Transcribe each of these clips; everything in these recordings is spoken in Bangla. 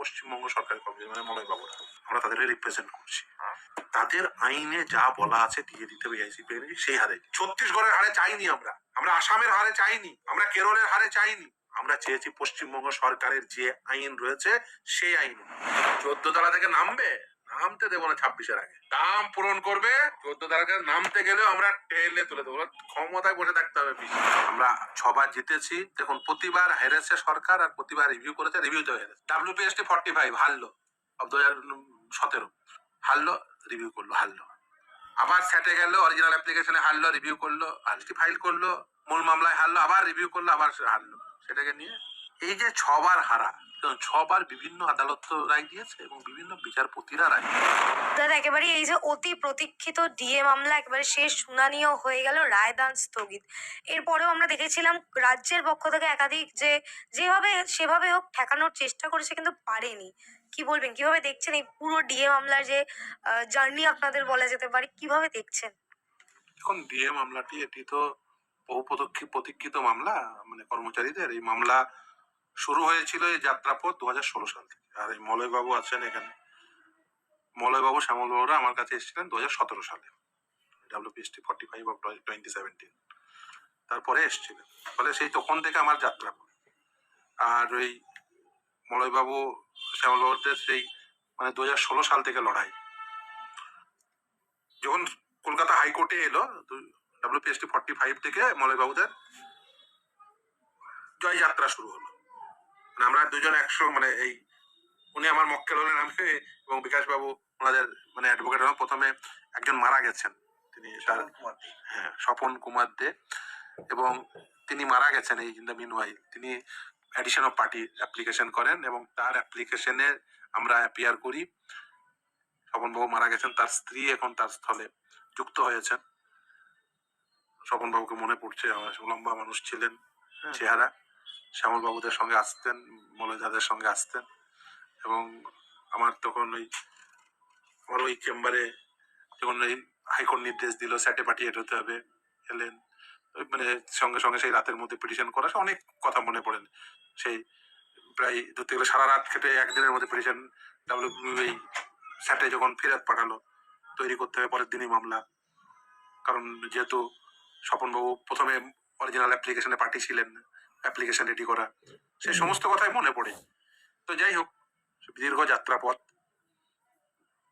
পশ্চিমবঙ্গ সরকারের কর্মচারী মানে মলয় বাবুরা আমরা তাদের রিপ্রেজেন্ট করছি। তাদের আইনে যা বলা আছে দিয়ে দিতে হবে এআইসিপি সেই হারে। ছত্তিশগড়ের হারে চাইনি আমরা। আমরা আসামের হারে চাইনি। আমরা কেরলের হারে চাইনি। আমরা চেয়েছি পশ্চিমবঙ্গ সরকারের যে আইন রয়েছে, সেই আইন। চোদ্দ তলা থেকে নামবে? নামতে দেবো না ছাব্বিশের আগে। দাম পূরণ করবে, চোদ্দ তালাকে নামতে গেলেও আমরা টেলে তুলে দেবো। ক্ষমতায় বসে থাকতে হবে আমরা ছবার জিতেছি। দেখুন, প্রতিবার হেরেছে সরকার আর প্রতিবার রিভিউ করেছে রিভিউতেও হেরেছে। ডাব্লিউপিএসটি ফর্টি ফাইভ হারলো দু হাজার সতেরো। হারলো রিভিউ করল, হারলো। আবার সেটে গেল অরিজিনাল অ্যাপ্লিকেশনে হারলো রিভিউ করল আজকে ফাইল করল, মূল মামলায় হারলো, আবার রিভিউ করল, আবার হারলো। সেটাকে নিয়ে এই যে ছবার হারা ছবার বিভিন্ন আদালত রায় দিয়েছে এবং বিভিন্ন বিচারপতিরা রায়। দাদা একেবারে এই যে অতি প্রতীক্ষিত ডিএ মামলা একেবারে শেষ শুনানিও হয়ে গেল রায়দান স্থগিত। এরপরেও আমরা দেখেছিলাম রাজ্যের পক্ষ থেকে একাধিক যে যেভাবে সেভাবে হোক ঠেকানোর চেষ্টা করেছে কিন্তু পারেনি। কি বলবেন? কীভাবে দেখছেন এই পুরো ডিএ মামলার যে জার্নি আপনাদের বলা যেতে পারে? কীভাবে দেখছেন? এখন ডিএ মামলাটি এটি তো বহু প্রতীক্ষি- প্রতীক্ষিত মামলা মানে কর্মচারীদের এই মামলা শুরু হয়েছিল এই যাত্রাপথ দু হাজার ষোলো সাল থেকে। আর এই মলয়বাবু আছেন এখানে। মলয়বাবু, শ্যামলবাবুরা আমার কাছে এসেছিলেন দু হাজার সতেরো সালে। WPST forty five of twenty seventeen তারপরে এসেছিলেন। ফলে সেই তখন থেকে আমার যাত্রাপথ আর ওই মলয়বাবু, শ্যামলবাবুদের সেই মানে দু হাজার ষোলো সাল থেকে লড়াই। যখন কলকাতা হাইকোর্টে এলো ডাব্লিউপিএসটি ফর্টি ফাইভ থেকে মলয়বাবুদের জয়যাত্রা শুরু হলো। আমরা দুজন একশো মানে এই উনি আমার মক্কেল হলেন আমি এবং বিকাশ বাবু ওনাদের মানে অ্যাডভোকেট হলেন প্রথমে একজন মারা গেছেন। তিনি হ্যাঁ স্বপন কুমার দে এবং তিনি মারা গেছেন এই ইন দ্য মিন তিনি অ্যাডিশন অফ পার্টি অ্যাপ্লিকেশন করেন এবং তার অ্যাপ্লিকেশনে আমরা অ্যাপিয়ার করি। স্বপনবাবু মারা গেছেন তার স্ত্রী এখন তার স্থলে যুক্ত হয়েছেন। স্বপনবাবুকে মনে পড়ছে আমার লম্বা মানুষ ছিলেন চেহারা। শ্যামল বাবুদের সঙ্গে আসতেন মলয়দাদের সঙ্গে আসতেন এবং আমার তখন ওই, আমার ওই চেম্বারে যখন ওই হাইকোর্ট নির্দেশ দিল স্যাটে পাঠিয়ে হতে হবে, এলেন। মানে সঙ্গে সঙ্গে সেই রাতের মধ্যে পিটিশন করা অনেক কথা মনে পড়েন। সেই প্রায় ধরতে গেলে সারা রাত খেটে একদিনের মধ্যে পিটিশন ডাব্লিউ এই স্যাটে যখন ফেরত পাঠালো, তৈরি করতে হবে পরের দিনই মামলা। কারণ যেহেতু স্বপনবাবু প্রথমে অরিজিনাল অ্যাপ্লিকেশনে পাঠিয়েছিলেন অ্যাপ্লিকেশন রেডি করা। সে সমস্ত কথাই মনে পড়ে। তো যাই হোক দীর্ঘ যাত্রাপথ।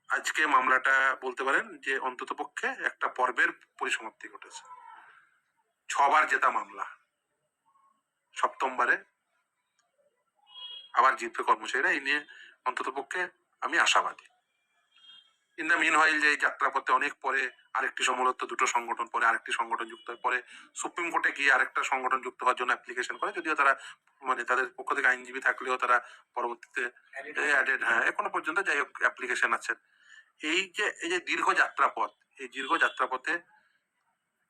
আজকে মামলাটা বলতে পারেন যে অন্তত পক্ষে একটা পর্বের পরিসমাপ্তি ঘটেছে। ছবার জেতা মামলা। সপ্তমবারে। আবার জিতবে কর্মচারীরা এই নিয়ে অন্তত পক্ষে আমি আশাবাদী। ইন দ্য মিন যে এই যাত্রাপথে অনেক পরে আরেকটি সম্ভবত দুটো সংগঠন পরে আরেকটি সংগঠন যুক্ত হয় পরে সুপ্রিম কোর্টে গিয়ে আরেকটা সংগঠন যুক্ত হওয়ার জন্য অ্যাপ্লিকেশন করে। যদিও তারা মানে তাদের পক্ষ থেকে আইনজীবী থাকলেও তারা পরবর্তীতে অ্যাডেড হ্যাঁ এখনও পর্যন্ত যাই হোক অ্যাপ্লিকেশন আছে। এই যে এই যে দীর্ঘ যাত্রাপথ এই দীর্ঘ যাত্রাপথে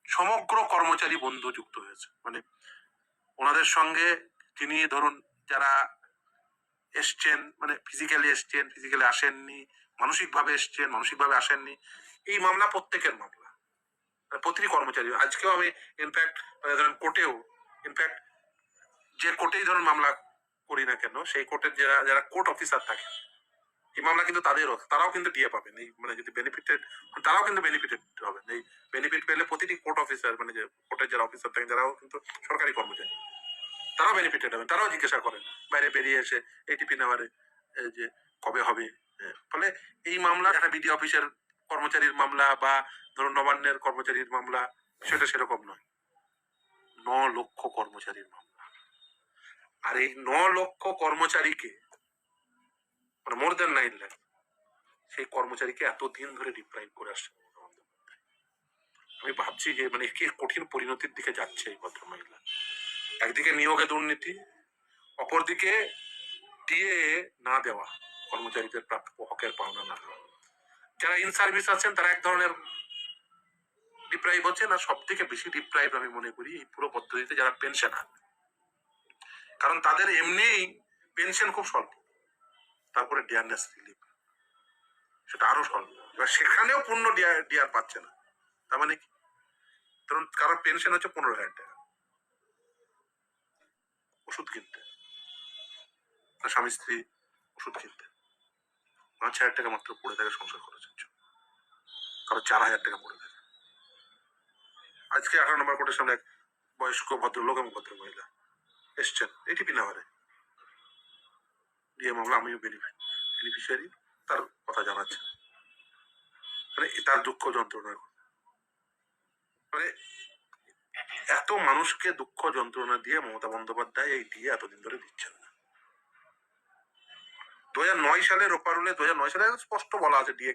সমগ্র কর্মচারী বন্ধু যুক্ত হয়েছে। মানে ওনাদের সঙ্গে তিনি ধরুন যারা এসছেন মানে ফিজিক্যালি এসছেন ফিজিক্যালি আসেননি মানসিকভাবে এসছেন, মানসিকভাবে আসেননি। এই মামলা প্রত্যেকের মামলা। মানে প্রতিটি কর্মচারী আজকেও আমি ইনফ্যাক্ট ধরেন কোর্টেও ইনফ্যাক্ট যে কোর্টেই ধরুন মামলা করি না কেন, সেই কোর্টের যারা যারা কোর্ট অফিসার থাকে, এই মামলা কিন্তু তাদেরও, তারাও কিন্তু দিয়ে পাবেন। এই মানে যদি বেনিফিটেড তারাও কিন্তু বেনিফিটেড হবেন। এই বেনিফিট পেলে প্রতিটি কোর্ট অফিসার মানে যে কোর্টের যারা অফিসার থাকেন যারাও কিন্তু সরকারি কর্মচারী। তারাও বেনিফিটেড হবেন। তারাও জিজ্ঞাসা করেন, বাইরে বেরিয়ে এসে এটিপি নেওয়ারে যে কবে হবে ফলে এই মামলা একটা বিডি অফিসের কর্মচারীর মামলা বা ধরুন নবান্নের কর্মচারীর মামলা, সেটা সেরকম নয়। ন লক্ষ কর্মচারীর মামলা। আর এই ন লক্ষ কর্মচারীকে মানে মোর দেন নাইন লাখ সেই কর্মচারীকে এতদিন ধরে ডিপ্রাইভ করে আসছে আমি ভাবছি যে মানে কি কঠিন পরিণতির দিকে যাচ্ছে এই ভদ্র মহিলা একদিকে নিয়োগে দুর্নীতি, অপরদিকে দিয়ে না দেওয়া। কর্মচারীদের প্রাপ্য হকের পাওনা না। যারা ইন সার্ভিস আছেন, তারা এক ধরনের ডিপ্রাইভ হচ্ছেন আর সব থেকে বেশি ডিপ্রাইভ আমি মনে করি এই পুরো পদ্ধতিতে যারা পেনশন কারণ তাদের এমনি পেনশন খুব স্বল্প। তারপরে ডিয়ারনেস রিলিফ সেটা আরও স্বল্প। এবার সেখানেও পূর্ণ ডিয়ার ডিয়ার পাচ্ছে না। তার মানে কি? ধরুন কারোর পেনশন হচ্ছে পনেরো হাজার টাকা। ওষুধ কিনতে। স্বামী স্ত্রী ওষুধ কিনতে। পাঁচ হাজার টাকা মাত্র পড়ে থাকে সংসার খরচের জন্য। কারও চার হাজার টাকা পড়ে থাকে। আজকে আঠারো নম্বর কোর্টের সামনে এক বয়স্ক ভদ্রলোক এবং ভদ্র মহিলা এসছেন এটিপি নাম্বারে ডিএ মামলা, আমিও বেনিফিশিয়ারি তার কথা জানাচ্ছে মানে তার দুঃখ যন্ত্রণার কথা। মানে এত মানুষকে দুঃখ যন্ত্রণা দিয়ে মমতা বন্দ্যোপাধ্যায় এই দিয়ে এতদিন ধরে দিচ্ছেন। দু হাজার নয় সালে রোপারুলে দু হাজার নয় সালে স্পষ্ট বলা আছে ডিএ